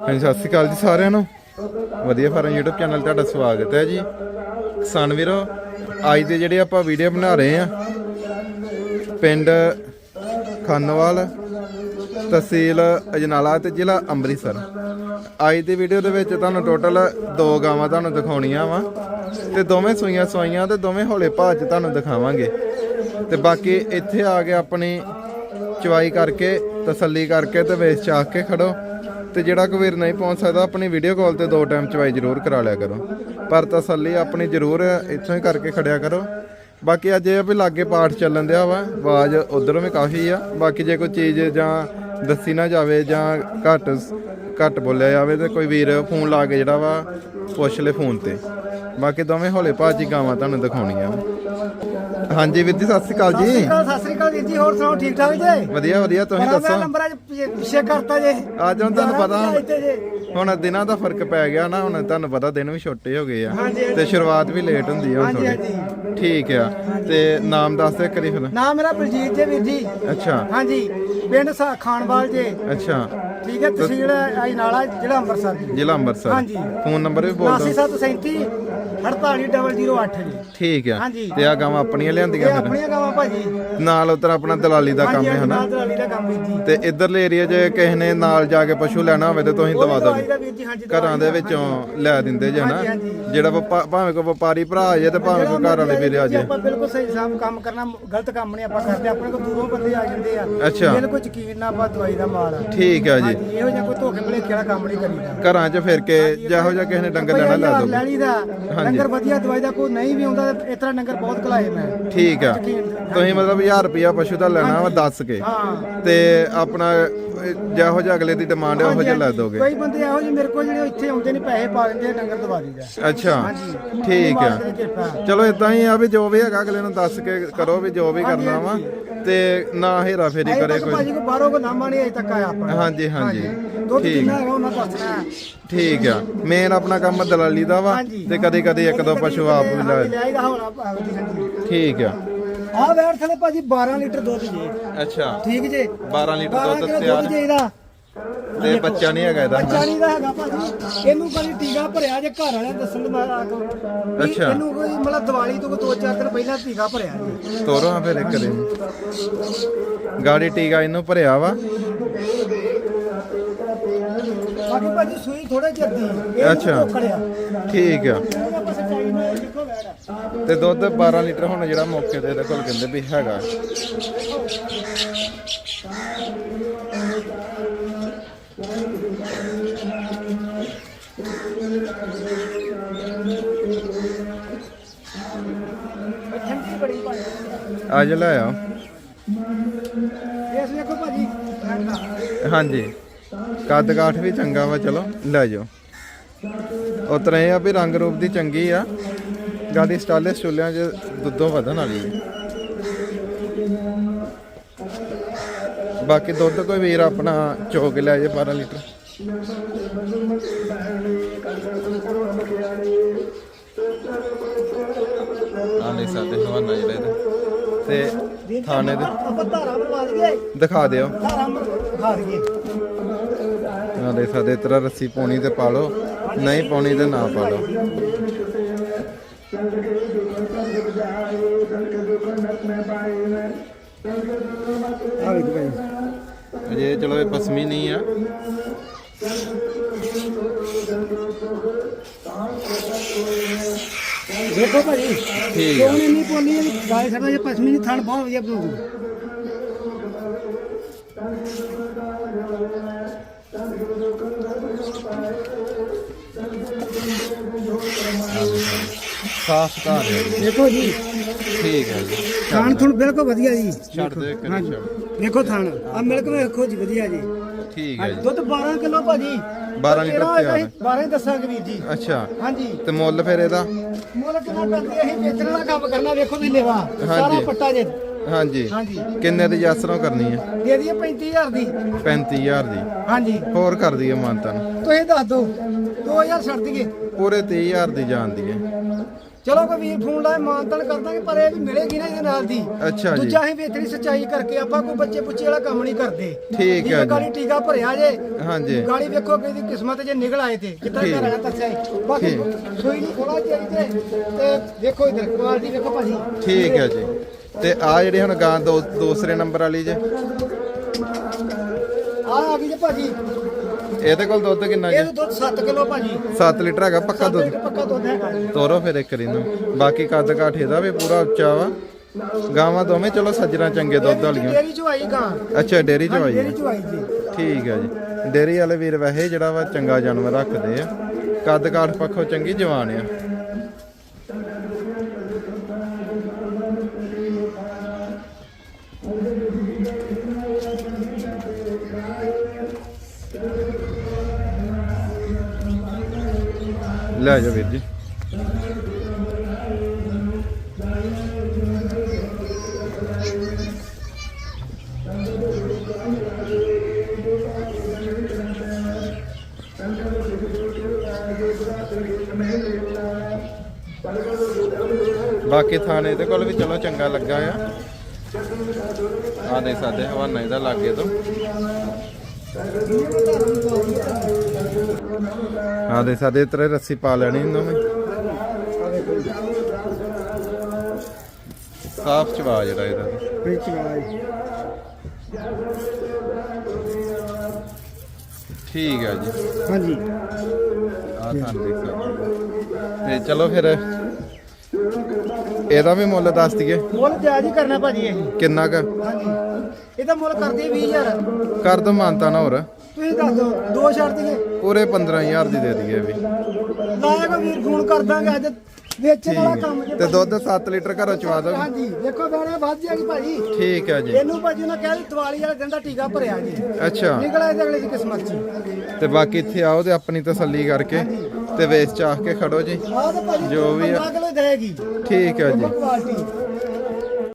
ਹਾਂਜੀ, ਸਤਿ ਸ਼੍ਰੀ ਅਕਾਲ ਜੀ ਸਾਰਿਆਂ ਨੂੰ। ਵਧੀਆ ਫਾਰਮ YouTube ਚੈਨਲ ਤੁਹਾਡਾ ਸਵਾਗਤ ਹੈ ਜੀ। ਕਿਸਾਨ ਵੀਰੋ, ਅੱਜ ਦੇ ਜਿਹੜੇ ਆਪਾਂ ਵੀਡੀਓ ਬਣਾ ਰਹੇ ਆ ਪਿੰਡ ਖੰਨਵਾਲ ਤਹਿਸੀਲ ਅਜਨਾਲਾ ਤੇ ਜ਼ਿਲ੍ਹਾ ਅੰਮ੍ਰਿਤਸਰ। ਅੱਜ ਦੀ ਵੀਡੀਓ ਦੇ ਵਿੱਚ ਤੁਹਾਨੂੰ ਟੋਟਲ ਦੋ ਗਾਵਾਂ ਤੁਹਾਨੂੰ ਦਿਖਾਉਣੀਆਂ ਵਾ ਤੇ ਦੋਵੇਂ ਸੂਈਆਂ ਸਵਾਈਆਂ ਤੇ ਦੋਵੇਂ ਹੌਲੇ ਭਾਅ ਚ ਤੁਹਾਨੂੰ ਦਿਖਾਵਾਂਗੇ। ਤੇ ਬਾਕੀ ਇੱਥੇ ਆ ਕੇ ਆਪਣੀ ਚਵਾਈ ਕਰਕੇ, ਤਸੱਲੀ ਕਰਕੇ ਤੇ ਵੇਚ ਚਾਕ ਕੇ ਖੜੋ। ਤੇ ਜਿਹੜਾ ਕੋਈ ਵੀਰ ਨਹੀਂ ਪਹੁੰਚ ਸਕਦਾ, ਆਪਣੀ ਵੀਡੀਓ ਕਾਲ ਤੇ ਦੋ ਟਾਈਮ ਚਵਾਈ ਜ਼ਰੂਰ ਕਰਾ ਲਿਆ ਕਰੋ। ਪਰ ਤਸੱਲੀ ਆਪਣੀ ਜ਼ਰੂਰ ਇੱਥੋਂ ਹੀ ਕਰਕੇ ਖੜਿਆ ਕਰੋ। ਬਾਕੀ ਅੱਜ ਇਹ ਆ ਵੀ ਲਾਗੇ ਪਾਠ ਚੱਲਣ ਦਿਆ ਵਾ, ਆਵਾਜ਼ ਉਧਰੋਂ ਵੀ ਕਾਫੀ ਆ। ਬਾਕੀ ਜੇ ਕੋਈ ਚੀਜ਼ ਜਾਂ ਦੱਸੀ ਨਾ ਜਾਵੇ ਜਾਂ ਘੱਟ ਘੱਟ ਬੋਲਿਆ ਜਾਵੇ ਤੇ ਕੋਈ ਵੀਰ ਫੋਨ ਲਾ ਕੇ ਜਿਹੜਾ ਵਾ, ਪੁੱਛ ਲੈ ਫੋਨ ਤੇ। ਬਾਕੀ ਦੋਵੇਂ ਹੌਲੇ ਭਾਜੀ ਗਾਵਾਂ ਤੁਹਾਨੂੰ ਦਿਖਾਉਣੀਆਂ। ਹਾਂਜੀ ਵੀਰ ਜੀ ਸਤਿ ਸ਼੍ਰੀ ਅਕਾਲ ਸਤਿ ਸ਼੍ਰੀ ਜੀ ਅਕਾਲ ਸਤਿ ਸ਼੍ਰੀ ਅਕਾਲ ਵੀਰ ਜੀ ਹੋਰ ਸੁਣਾਓ ਠੀਕ ਠਾਕ ਜੀ? ਵਧੀਆ ਵਧੀਆ ਤੁਸੀਂ ਬੜਾ ਦੱਸੋ? ਨੰਬਰ ਅੱਜ ਪਿੱਛੇ- ਪਿੱਛੇ ਕਰਤਾ ਜੀ। ਅੱਜ ਹੁਣ ਤੁਹਾਨੂੰ ਪਤਾ ਹੁਣ- ਦਿਨਾਂ ਦਾ ਫ਼ਰਕ ਪੈ ਗਿਆ ਨਾ ਹੁਣ ਤੁਹਾਨੂੰ ਪਤਾ ਦਿਨ ਵੀ ਛੋਟੇ ਹੋ ਗਏ ਆ ਹਾਂਜੀ, ਹਾਂਜੀ। ਤੇ ਸ਼ੁਰੂਆਤ ਵੀ ਲੇਟ ਹੁੰਦੀ ਆ ਹੁਣ ਹਾਂਜੀ, ਥੋੜੀ ਠੀਕ ਆ। ਤੇ ਨਾਮ ਦੱਸ ਦੇ ਕਰੀ ਫਿਰ। ਨਾਮ ਮੇਰਾ ਬਲਜੀਤ ਜੀ ਵੀਰ ਜੀ। ਅੱਛਾ। ਹਾਂਜੀ ਪਿੰਡ ਸਾ ਖਾਨਵਾਲ ਜੀ। ਅੱਛਾ। ਠੀਕ ਹੈ ਤਹਿਸੀਲ ਆਈ ਨਾਲਾ ਜ਼ਿਲ੍ਹਾ ਅੰਮ੍ਰਿਤਸਰ ਜੀ। ਜ਼ਿਲ੍ਹਾ ਅੰਮ੍ਰਿਤਸਰ। ਹਾਂਜੀ। ਫੋਨ ਨੰਬਰ ਵੀ ਬੋਲ ਦਿਓ। 8737 48008 ਜੀ। ਠੀਕ ਆ। ਹਾਂਜੀ। ਤੇ ਆ ਗਾਵਾਂ ਆਪਣੀਆਂ ਇਹ ਲਿਆਂਦੀਆਂ ਫਿਰ? ਆਪਣੀਆਂ ਗਾਵਾਂ ਭਾਜੀ। ਨਾਲ ਉਧਰ ਆਪਣਾ ਦਲਾਲੀ ਦਾ ਕੰਮ ਹਾਂਜੀ ਹੈ ਹਾਂਜੀ, ਹਨਾ ਨਾਲ ਦਲਾਲੀ ਦਾ ਕੰਮ ਵੀਰ ਜੀ। ਤੇ ਇਧਰਲੇ ਏਰੀਆ 'ਚ ਕਿਸੇ ਨੇ ਨਾਲ ਜਾ ਕੇ ਪਸ਼ੂ ਲੈਣਾ ਹੋਵੇ ਤੇ ਤੁਸੀਂ ਦਵਾ ਦਵਾਈ ਦਿਓ। ਦਾ ਵੀਰ ਜੀ ਹਾਂਜੀ ਘਰਾਂ ਦੇ ਵਿੱਚੋਂ ਲੈ ਦਿੰਦੇ ਜੇ ਹਨਾ? ਹਾਂਜੀ, ਹਾਂਜੀ। ਜਿਹੜਾ ਵਪਾ- ਭਾਵੇਂ ਕੋਈ ਵਪਾਰੀ ਭਰਾ ਆ ਜੇ ਤੇ ਭਾਵੇਂ ਕੋਈ ਘਰ ਵਾਲੇ ਵੀਰੇ ਆ ਜੀ, ਆਪਾਂ ਬਿਲਕੁਲ ਸਹੀ ਸਾਮ ਕੰਮ ਕਰਨਾ ਗਲਤ ਕੰਮ ਨਹੀਂ ਆਪਾਂ ਕਰਦੇ। ਆਪਣੇ ਕੋਲ ਦੂਰੋਂ ਬੰਦੇ ਆ ਜਾਂਦੇ ਆ। ਅੱਛਾ। ਬਿਲਕੁਲ ਯਕੀਨ ਨਾਲ ਆਪਾਂ ਦਵਾਈ ਦਾ ਮਾਲ ਆ। ਠੀਕ ਆ ਜੀ। ਹਾਂਜੀ ਇਹੋ ਜਿਹਾ ਕੋਈ ਧੋਖੇ ਭਲੇਖੇ ਵਾਲਾ ਕੰਮ ਨਹੀਂ ਕਰੀਦਾ। ਘਰਾਂ 'ਚ ਫਿਰ ਕੇ ਜਿਹੋ ਜਿਹਾ ਕਿਸੇ ਨੇ ਡੰਗਰ ਲੈਣਾ ਲੈ ਦੋ ਲੈ ਲਈਦਾ ਡੰਗਰ ਵਧੀਆ ਦਵਾਈ ਦਾ ਕੋਈ ਨਹੀਂ ਵੀ ਆਉਂਦਾ ਤੇ ਇਸ ਤਰ੍ਹਾਂ ਡੰਗਰ ਬਹੁਤ ਕਲਾਏ ਮੈਂ। ਠੀਕ ਆ। ਤੁਸੀਂ ਮਤਲਬ 1000 ਰੁਪਿਆ ਪਸ਼ੂ ਦਾ ਲੈਣਾ ਵਾ ਦੱਸ ਕੇ। ਹਾਂ। ਤੇ ਆਪਣਾ ਅਹ, ਜਿਹੋ ਜਿਹਾ ਅਗਲੇ ਦੀ ਡਿਮਾਂਡ ਹੈ ਉਹੋ ਜਿਹਾ ਲੈ ਦੋਗੇ? ਕਈ ਬੰਦੇ ਇਹੋ ਜਿਹੇ ਮੇਰੇ ਕੋਲ ਜਿਹੜੇ ਇੱਥੇ ਆਉਂਦੇ ਨੇ ਪੈਸੇ ਪਾ ਦਿੰਦੇ ਆ, ਡੰਗਰ ਦਵਾ ਦਿੰਦਾ ਅੱਛਾ। ਠੀਕ ਆ। ਚਲੋ ਇਦਾਂ ਹੀ ਆ ਵੀ ਜੋ ਵੀ ਹੈਗਾ ਅਗਲੇ ਨੂੰ ਦੱਸ ਕੇ ਕਰੋ ਵੀ ਜੋ ਵੀ ਕਰਨਾ ਵਾ। ਤੇ ਨਾ ਹੇਰਾ ਫੇਰੀ ਕਰੇ ਕੋਈ। ਭਾਜੀ ਕੋ ਬਾਹਰੋਂ ਕੋ ਨਾਮਾ ਨਹੀਂ ਅਜੇ ਤੱਕ ਆਇਆ ਆਪਣਾ ਹਾਂਜੀ। ਹਾਂਜੀ। ਦੁੱਧ ਠੀਕ। ਕਿੰਨਾ ਹੈਗਾ ਉਹਨਾਂ ਦੱਸਣਾ ਹੈ। ਠੀਕ ਆ। ਮੇਨ ਆਪਣਾ ਕੰਮ ਦਲਾਲੀ ਦਾ ਵਾ। ਤੇ ਕਦੇ ਕਦੇ ਇੱਕ ਦੋ ਪਸ਼ੂ ਆਪ ਵੀ ਲੈ ਹੁਣ ਠੀਕ ਆ। ਆਹ ਵੈਟ ਥਲੇ ਭਾਜੀ 12 ਲੀਟਰ ਦੁੱਧ ਜੀ। ਅੱਛਾ। ਠੀਕ ਜੇ? 12 ਲੀਟਰ 12 ਦੁੱਧ ਤਿਆਰ ਇਹਦਾ। ਤੇ ਬੱਚਾ ਨਹੀਂ ਹੈਗਾ ਇਹਦਾ। ਬੱਚਾ ਨਹੀਂ ਦਾ ਹੈਗਾ ਭਾਜੀ। ਇਹਨੂੰ ਕਦੀ ਟੀਕਾ ਭਰਿਆ ਜੇ ਘਰ ਵਾਲਿਆਂ ਦੱਸਣ ਦੇ ਮੈਂ ਆ ਕੇ। ਵੀ ਅੱਛਾ। ਇਹਨੂੰ ਕੋਈ ਮਤਲਬ ਦੀਵਾਲੀ ਤੋਂ ਕੋਈ ਦੋ ਚਾਰ ਦਿਨ ਪਹਿਲਾਂ ਟੀਕਾ ਭਰਿਆ ਜੀ। ਤੋਰੋ ਹਾਂ ਫਿਰ ਇੱਕ ਦਿਨ। ਗਾੜੀ ਟੀਕਾ ਇਹਨੂੰ ਭਰਿਆ ਵਾ। ਬਾਕੀ ਭਾਜੀ ਸੂਈ ਥੋੜਾ ਚਿਰ ਦੀ ਇਹ ਅੱਛਾ। ਠੀਕ ਆ। ਵੈੜ ਤੇ ਦੁੱਧ 12 ਲੀਟਰ ਹੁਣ ਜਿਹੜਾ ਮੌਕੇ ਤੇ ਇਹਦੇ ਕੋਲ ਕਹਿੰਦੇ ਵੀ ਹੈਗਾ। ਠੰਡੀ ਬੜੀ ਭਾਜੀ। ਅੱਜ ਲੈ ਇਸ ਵੇਖੋ ਭਾਜੀ ਹਾਂਜੀ। ਕੱਦ ਕਾਠ ਵੀ ਚੰਗਾ ਵਾ ਚਲੋ ਲੈ ਜਾਓ। ਉਤਰਾ ਇਹ ਆ ਵੀ ਰੰਗ ਰੂਪ ਦੀ ਚੰਗੀ ਆ। ਗਾੜੀ ਸਟਾਲੇ ਸਟੂਲਿਆਂ 'ਚ ਦੁੱਧੋਂ ਵਧਣ ਵਾਲੀ ਹੈ ਬਾਕੀ ਦੁੱਧ ਕੋਈ ਵੀਰ ਆਪਣਾ ਚੋਕ ਲੈ ਜੇ 12 ਲੀਟਰ। ਆਲੇ ਸਾਦੇ ਹਵਾਨਾ ਜਿਹੜਾ ਇਹਦਾ। ਤੇ ਥਾਣੇ ਦੇ ਦਿਖਾ ਦਿਓ। ਧਾਰਾ ਖਾ ਲਈਏ ਆਲੇ ਸਾਦੇ ਤਰ੍ਹਾਂ ਰੱਸੀ ਪਾਉਣੀ ਤੇ ਪਾ ਲਓ ਨਹੀਂ ਪਾਉਣੀ ਤੇ ਨਾ ਪਾ ਲਓ। ਆ ਅਜੇ ਚਲੋ ਇਹ ਪਸਮੀ ਨਹੀਂ ਆ। ਵੇਖੋ ਭਾਜੀ ਠੀਕ ਆ। ਨਹੀਂ ਪੋਲੀ ਗਾਇ ਸਾਡਾ ਜੇ ਪਸ਼ਮੀਨੀ ਥਣ ਬਹੁਤ ਵਧੀਆ ਬਣੂਗੀ। ਸਾਫ਼ ਹੈ। ਦੇਖੋ ਜੀ। ਠੀਕ ਹੈ ਜੀ। ਥਣ ਥਣ ਬਿਲਕੁਲ ਵਧੀਆ ਜੀ। ਛੱਡ ਦੇ ਹਾਂਜੀ। ਵੇਖੋ ਥਣ। ਆ ਮਿਲਕ ਵੇਖੋ ਜੀ ਵਧੀਆ ਜੀ। ਠੀਕ ਹੈ ਜੀ। ਦੁੱਧ 12 ਕਿਲੋ ਭਾਜੀ। 12 ਲੀਟਰ ਕਿਹੜਾ ਤਿਆਰ ਹੈ। 12 ਹੀ ਦੱਸਾਂਗੇ ਵੀਰ ਜੀ। ਅੱਛਾ। ਹਾਂਜੀ। ਤੇ ਮੁੱਲ ਫਿਰ ਇਹਦਾ? ਮੁੱਲ ਕਿੰਨਾ ਕਰਦੇ ਅਸੀਂ ਵੇਚਣ ਵਾਲਾ ਕੰਮ ਕਰਨਾ ਵੇਖੋ ਵੀ ਲੈਵਾ। ਸਾਰਾ। ਪੱਟਾ ਜੇ। ਹਾਂਜੀ। ਹਾਂਜੀ। ਕਿੰਨੇ ਦੀ ਯਾਸਰੋਂ ਕਰਨੀ ਹੈ? ਦੇ ਦਈਏ 35000 ਦੀ। 35000 ਦੀ। ਹਾਂਜੀ। ਹੋਰ ਕਰ ਦਈਏ ਮਾਨਤਨ ਤੁਸੀਂ ਦੱਸ ਦਿਓ। 2000 ਛੱਡ ਦਈਏ। ਪੂਰੇ 30000 ਦੀ ਜਾਂਦੀ ਹੈ। ਚਲੋ ਕੋਈ ਵੀਰ ਫੋਨ ਲਾਏ ਮਾਨਤਨ ਕਰ ਦਾਂਗੇ ਪਰ ਇਹ ਵੀ ਮਿਲੇਗੀ ਨਾ ਇਹਦੇ ਨਾਲ ਦੀ। ਅੱਛਾ ਜੀ। ਦੂਜਾ ਅਸੀਂ ਵੇਚਣੀ ਸੱਚਾਈ ਕਰਕੇ ਆਪਾਂ ਕੋਈ ਬੱਚੇ ਪੁੱਛੇ ਵਾਲਾ ਕੰਮ ਨਹੀਂ ਕਰਦੇ। ਠੀਕ ਹੈ ਜੀ। ਗਾੜੀ ਟੀਕਾ ਭਰਿਆ ਜੇ ਹਾਂਜੀ। ਗਾੜੀ ਵੇਖੋ ਕਿ ਇਹਦੀ ਕਿਸਮਤ ਜੇ ਨਿਕਲ ਆਏ ਤੇ ਕਿੱਦਾਂ ਠੀਕ। ਘਰ ਦੱਸਿਆ ਸੀ। ਬਾਕੀ ਠੀਕ। ਸੋਈ ਨਹੀਂ ਥੋੜਾ ਚਾਹੀਦਾ ਤੇ ਦੇਖੋ ਇਧਰ ਕੁਆਲਿਟੀ ਵੇਖੋ ਭਾਜੀ। ਠੀਕ ਹੈ ਜੀ। ਤੇ ਆ ਜਿਹੜੀ ਹੁਣ ਗਾਂ ਦੋ ਦੂਸਰੇ ਨੰਬਰ ਵਾਲੀ ਜੇ। ਆ ਆ ਗਈ ਜੇ ਭਾਜੀ। ਇਹਦੇ ਕੋਲ ਦੁੱਧ ਕਿੰਨਾ ਜੀ? ਇਹ ਦੁੱਧ 7 ਕਿਲੋ ਭਾਜੀ। 7 ਲੀਟਰ ਹੈਗਾ ਪੱਕਾ ਦੁੱਧ? ਪੱਕਾ ਦੁੱਧ ਹੈਗਾ। ਜੀ। ਤੋਰੋ ਫਿਰ ਇੱਕ ਰੀ ਨੂੰ ਬਾਕੀ ਕੱਦ ਕਾਠ ਇਹਦਾ ਵੀ ਪੂਰਾ ਉੱਚਾ ਵਾ। ਗਾਵਾਂ ਦੋਵੇਂ ਚਲੋ ਸੱਜਣਾ ਚੰਗੇ ਦੁੱਧ ਵਾਲੀਆਂ। ਡੇਅਰੀ ਚੋਂ ਆਈ ਗਾਂ। ਅੱਛਾ ਡੇਰੀ ਆਈ ਚੋਂ ਆਈ ਜੀ। ਠੀਕ ਹੈ ਜੀ। ਡੇਰੀ ਵਾਲੇ ਵੀਰ ਵੈਸੇ ਜਿਹੜਾ ਵਾ ਚੰਗਾ ਜਾਨਵਰ ਰੱਖਦੇ ਆ। ਕੱਦ ਕਾਠ ਪੱਖੋਂ ਚੰਗੀ ਜਵਾਨ ਆ। ਲੈ ਜਾ ਵੀਰ ਜੀ। ਬਾਕੀ ਥਾਣੇ ਦੇ ਕੋਲ ਵੀ ਚਲੋ ਚੰਗਾ ਲੱਗਾ ਆ। ਆ ਦੇ ਸਾਡੇ ਹਵਾਨਾ ਇਹਦਾ ਲਾਗੇ ਤੋਂ। ਆ ਦੇ ਸਾਡੇ ਤੇਰੇ ਰੱਸੀ ਪਾ ਲੈਣੀ ਇਹਨਾਂ ਨੇ। ਸਾਫ਼ ਚਵਾ ਜਿਹੜਾ ਇਹਦਾ। ਵਿੱਚ ਆਈ ਠੀਕ ਹੈ ਜੀ। ਹਾਂਜੀ। ਆ ਤੁਹਾਨੂੰ ਦੇਖ ਸਕਦੇ ਤੇ ਚਲੋ ਫਿਰ ਇਹਦਾ ਵੀ ਮੁੱਲ ਦੱਸ ਦਈਏ? ਮੁੱਲ ਜਾਇਜ਼ ਹੀ ਕਰਨਾ ਭਾਜੀ ਇਹ। ਕਿੰਨਾ ਕ? ਹਾਂਜੀ। ਇਹਦਾ ਮੁੱਲ ਕਰਦੇ 20000 ਕਰ ਦੋ ਮਾਨਤਾ ਨਾ ਹੋਰ। ਤੁਸੀਂ ਦੱਸ ਦਿਓ ਦੋ ਛੱਡ ਦਈਏ ਪੂਰੇ 15000 ਦੀ ਦੇ ਦਈਏ ਵੀ। ਲਾਇਆ ਕੋ ਵੀਰ ਫੋਨ ਕਰ ਦਾਂਗੇ ਅੱਜ ਵੇਚਣ ਵਾਲਾ ਕੰਮ ਜੇ ਤੇ ਦੁੱਧ 7 ਲੀਟਰ ਘਰੋਂ ਚਵਾ ਦੋ ਹਾਂਜੀ ਦੇਖੋ ਬੈਣੇ ਵੱਧ ਜਾਏਗੀ ਭਾਜੀ। ਠੀਕ ਹੈ ਜੀ। ਇਹਨੂੰ ਭਾਜੀ ਨੇ ਕਹਿ ਦਿਵਾਲੀ ਵਾਲੇ ਦਿਨ ਦਾ ਟੀਕਾ ਭਰਿਆ ਜੀ। ਅੱਛਾ। ਨਿਕਲਿਆ ਇਹਦੇ ਅਗਲੇ ਦੀ ਕਿਸਮਤ ਚ। ਤੇ ਬਾਕੀ ਇੱਥੇ ਆਓ ਤੇ ਆਪਣੀ ਤਸੱਲੀ ਕਰਕੇ ਤੇ ਵੇਚ ਚਾਹ ਕੇ ਖੜੋ ਜੀ। ਆਹ ਤਾਂ ਭਾਜੀ ਜੋ ਵੀ ਆ। 15 ਕਿਲੋ ਦੇਗੀ। ਠੀਕ ਹੈ ਜੀ। ਕੁਆਲਿਟੀ